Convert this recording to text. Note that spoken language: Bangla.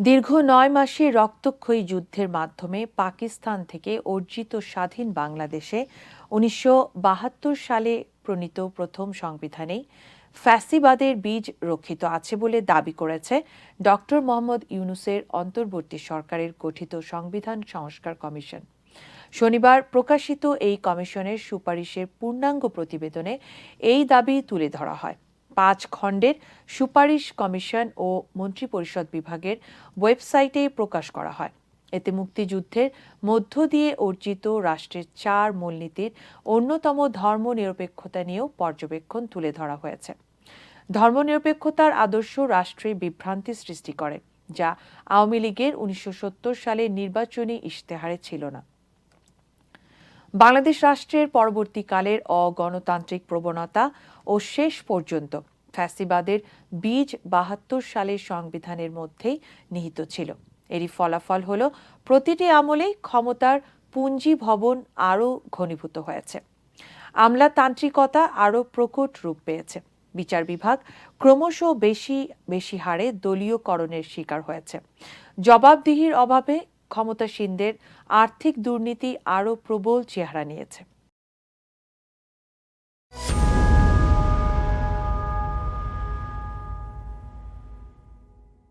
দীর্ঘ নয় মাসে রক্তক্ষয়ী যুদ্ধের মাধ্যমে পাকিস্তান থেকে অর্জিত স্বাধীন বাংলাদেশে উনিশশো বাহাত্তর সালে প্রণীত প্রথম সংবিধানেই ফ্যাসিবাদের বীজ রক্ষিত আছে বলে দাবি করেছে ডক্টর মোহাম্মদ ইউনুসের অন্তর্বর্তী সরকারের গঠিত সংবিধান সংস্কার কমিশন। শনিবার প্রকাশিত এই কমিশনের সুপারিশের পূর্ণাঙ্গ প্রতিবেদনে এই দাবি তুলে ধরা হয়। পাঁচ খণ্ডের সুপারিশ কমিশন ও মন্ত্রিপরিষদ বিভাগের ওয়েবসাইটে প্রকাশ করা হয়। এতে মুক্তিযুদ্ধের মধ্য দিয়ে অর্জিত রাষ্ট্রের চার মূলনীতির অন্যতম ধর্মনিরপেক্ষতা নিয়েও পর্যবেক্ষণ তুলে ধরা হয়েছে। ধর্মনিরপেক্ষতার আদর্শ রাষ্ট্রে বিভ্রান্তি সৃষ্টি করে, যা আওয়ামী লীগের উনিশশো সালের নির্বাচনী ইশতেহারে ছিল না। বাংলাদেশ রাষ্ট্রের পরবর্তীকালের অগণতান্ত্রিক প্রবণতা ও শেষ পর্যন্ত ফ্যাসিবাদের বীজ বাহাত্তর সালের সংবিধানের মধ্যেই নিহিত ছিল। এরই ফলাফল হল, প্রতিটি আমলেই ক্ষমতার পুঞ্জি ভবন আরও ঘনীভূত হয়েছে। আমলাতান্ত্রিকতা আরও প্রকট রূপ পেয়েছে। বিচার বিভাগ ক্রমশ বেশি বেশি হারে দলীয়করণের শিকার হয়েছে। জবাবদিহির অভাবে ক্ষমতাসীনদের আর্থিক দুর্নীতি আরও প্রবল চেহারা নিয়েছে।